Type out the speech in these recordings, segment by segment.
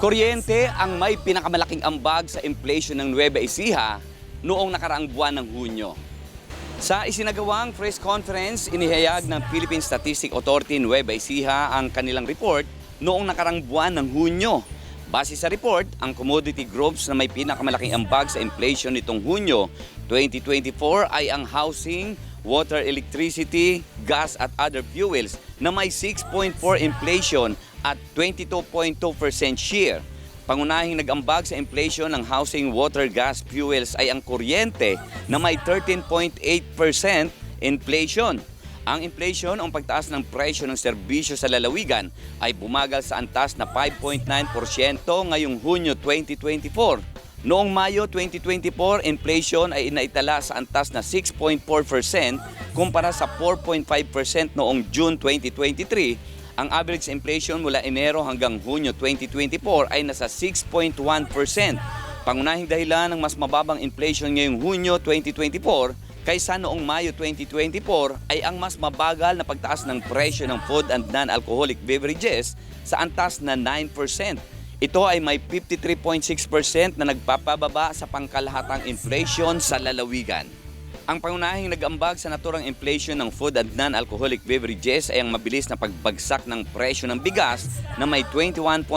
Kuryente ang may pinakamalaking ambag sa inflation ng Nueva Ecija noong nakaraang buwan ng Hunyo. Sa isinagawang press conference, inihayag ng Philippine Statistic Authority Nueva Ecija ang kanilang report noong nakarang buwan ng Hunyo. Base sa report, ang commodity groups na may pinakamalaking ambag sa inflation nitong Hunyo 2024 ay ang housing, water, electricity, gas at other fuels na may 6.4 inflation at 22.2% share. Pangunahing nag-ambag sa inflation ng housing, water, gas, fuels ay ang kuryente na may 13.8% inflation. Ang inflation o pagtaas ng presyo ng serbisyo sa lalawigan ay bumagal sa antas na 5.9% ngayong Hunyo 2024. Noong Mayo 2024, inflation ay inaitala sa antas na 6.4% kumpara sa 4.5% noong June 2023 ang average inflation mula Enero hanggang Hunyo 2024 ay nasa 6.1%. Pangunahing dahilan ng mas mababang inflation ngayong Hunyo 2024 kaysa noong Mayo 2024 ay ang mas mabagal na pagtaas ng presyo ng food and non-alcoholic beverages sa antas na 9%. Ito ay may 53.6% na nagpapababa sa pangkalahatang inflation sa lalawigan. Ang pangunahing nag-ambag sa naturang inflation ng food at non-alcoholic beverages ay ang mabilis na pagbagsak ng presyo ng bigas na may 21.4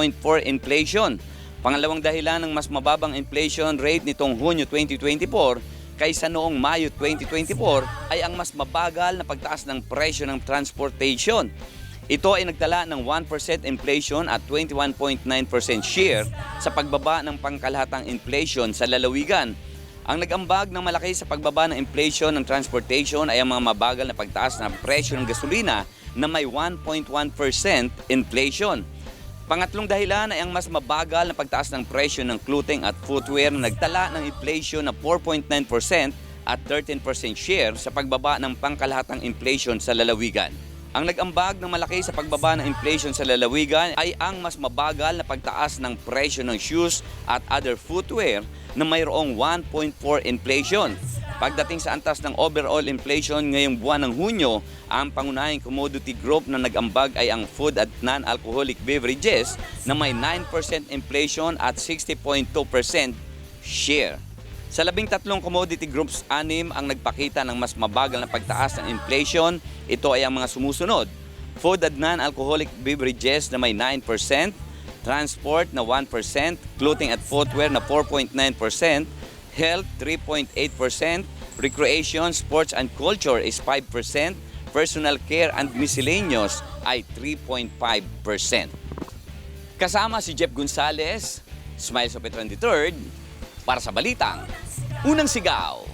inflation. Pangalawang dahilan ng mas mababang inflation rate nitong Hunyo 2024 kaysa noong Mayo 2024 ay ang mas mabagal na pagtaas ng presyo ng transportation. Ito ay nagtala ng 1% inflation at 21.9% share sa pagbaba ng pangkalahatang inflation sa lalawigan. Ang nag-ambag ng malaki sa pagbaba ng inflation ng transportation ay ang mga mabagal na pagtaas ng presyo ng gasolina na may 1.1% inflation. Pangatlong dahilan ay ang mas mabagal na pagtaas ng presyo ng clothing at footwear na nagtala ng inflation na 4.9% at 13% share sa pagbaba ng pangkalahatang inflation sa lalawigan. Ang nag-ambag ng malaki sa pagbaba ng inflation sa lalawigan ay ang mas mabagal na pagtaas ng presyo ng shoes at other footwear na mayroong 1.4 inflation. Pagdating sa antas ng overall inflation ngayong buwan ng Hunyo, ang pangunahing commodity group na nag-ambag ay ang food at non-alcoholic beverages na may 9% inflation at 60.2% share. Sa labing tatlong commodity groups, anim ang nagpakita ng mas mabagal na pagtaas ng inflation. Ito ay ang mga sumusunod. Food at non-alcoholic beverages na may 9%, transport na 1%, clothing at footwear na 4.9%, health 3.8%, recreation, sports and culture is 5%, personal care and miscellaneous ay 3.5%. Kasama si Jeff Gonzalez, Smiles of Petron III, para sa Balitang Unang Sigaw.